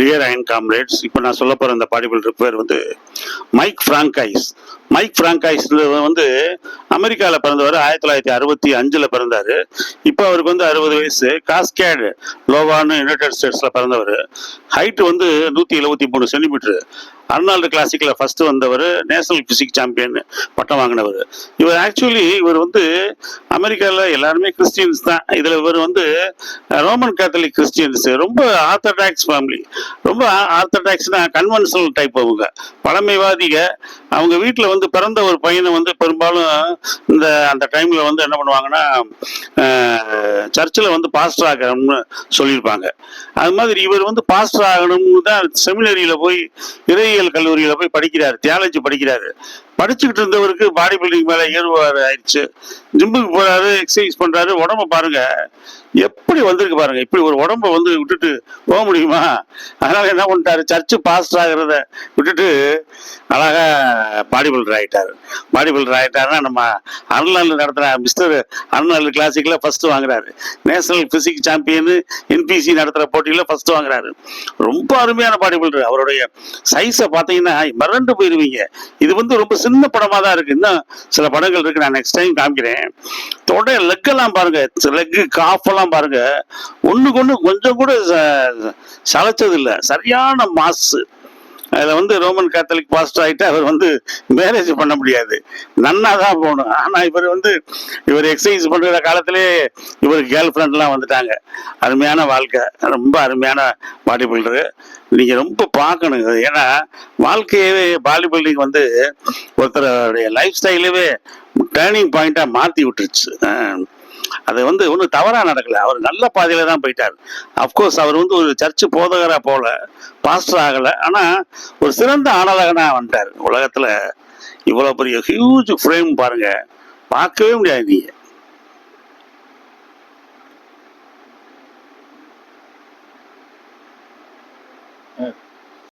Dear iron comrades இப்போ நான் சொல்ல போகிற அந்த பாடி பில்டர் பேர் வந்து மைக் ஃப்ராங்கைஸ் மைக் ஃப்ராங்கைஸ் வந்து அமெரிக்காவில் பிறந்தவர் ஆயிரத்தி தொள்ளாயிரத்தி அறுபத்தி அஞ்சில் பிறந்தார். இப்போ அவருக்கு வந்து அறுபது வயசு. காஸ்கேடு லோவான்னு யுனைடெட் ஸ்டேட்ஸில் பிறந்தவர். ஹைட்டு வந்து நூற்றி எழுபத்தி மூணு சென்டிமீட்ரு அர்னால்டு கிளாசிக்கில் ஃபர்ஸ்ட் வந்தவர். நேஷனல் பிசிக் சாம்பியன் பட்டம் வாங்கினவர். இவர் ஆக்சுவலி இவர் வந்து அமெரிக்காவில் எல்லாருமே கிறிஸ்டியன்ஸ் தான். இதில் இவர் வந்து ரோமன் கேத்தலிக் கிறிஸ்டியன்ஸ் ரொம்ப ஆர்த்தடாக்ஸ் ஃபேமிலி ரொம்ப ஆர்த்தடாக்ஸ்னா கன்வென்ஷனல் டைப் அவங்க. பழமைவாதிக அவங்க வீட்டில் வந்து பிறந்த ஒரு பையனை வந்து பெரும்பாலும் இந்த அந்த டைமில் வந்து என்ன பண்ணுவாங்கன்னா சர்ச்சில் வந்து பாஸ்டர் ஆகணும்னு சொல்லியிருப்பாங்க. அது மாதிரி இவர் வந்து பாஸ்டர் ஆகணும்னு தான் செமினரியில் போய் இறையியல் கல்லூரியில் போய் படிக்கிறாரு தியாலஜி படிக்கிறாரு. படிச்சுக்கிட்டு இருந்தவருக்கு பாடி பில்டிங் மேலே ஏறுவார் ஆயிடுச்சு. ஜிம்முக்கு போறாரு எக்ஸசைஸ் பண்றாரு உடம்ப பாருங்க. எப்படி வந்திருக்கு பாருங்க. இப்படி ஒரு உடம்ப வந்து விட்டுட்டு போக முடியுமா? அதனால என்ன பண்ணிட்டாரு? சர்ச்சு பாஸ்டர் ஆகிறத விட்டுட்டு அழகா பாடி பில்டர் ஆயிட்டாரு. பாடி பில்டர் நம்ம அருள்நாள் நடத்துகிற மிஸ்டர் அருள்நாள் கிளாசிக்கில் ஃபஸ்ட்டு வாங்குறாரு. நேஷனல் பிசிக் சாம்பியன் என்பிசி நடத்துகிற போட்டியில் ஃபஸ்ட்டு வாங்குறாரு. ரொம்ப அருமையான பாடி பில்டர் அவருடைய சைஸை பார்த்தீங்கன்னா மறண்டு போயிடுவீங்க இது வந்து ரொம்ப சின்ன படமாக தான் இருக்குது இன்னும் சில படங்கள் இருக்குது நான் நெக்ஸ்ட் டைம் காமிக்கிறேன். தொடை லெக்கெல்லாம் பாருங்கள் லெக்கு காஃபெல்லாம் பாருங்கள் ஒன்றுக்கு ஒன்று கொஞ்சம் கூட ச- சளைச்சது இல்லை. சரியான மாசு அதில் வந்து ரோமன் கேத்தலிக் பாஸ்டர் ஆகிட்டு அவர் வந்து மேரேஜ் பண்ண முடியாது. நன்னா தான் போகணும். ஆனால் இவர் வந்து இவர் எக்ஸசைஸ் பண்ணுற காலத்திலே இவர் கேர்ள் ஃப்ரெண்ட்லாம் வந்துட்டாங்க. அருமையான வாழ்க்கை. ரொம்ப அருமையான பாடி பில்டரு நீங்கள் ரொம்ப பார்க்கணுங்க ஏன்னா வாழ்க்கையவே பாடி பில்டிங் வந்து ஒருத்தருடைய லைஃப் ஸ்டைலவே டேர்னிங் பாயிண்ட்டாக மாற்றி விட்டுருச்சு. அது வந்து ஒன்றும் தவறாக நடக்கல. அவர் நல்ல பாதையில தான் போயிட்டார். அஃப்கோர்ஸ் அவர் வந்து ஒரு சர்ச்சு போதகரா போல பாஸ்டர் ஆகலை. ஆனால் ஒரு சிறந்த ஆணலகனாக வந்துட்டார். உலகத்தில் இவ்வளோ பெரிய ஹியூஜ் ஃப்ரேம் பாருங்க. பார்க்கவே முடியாது நீங்க. Yeah.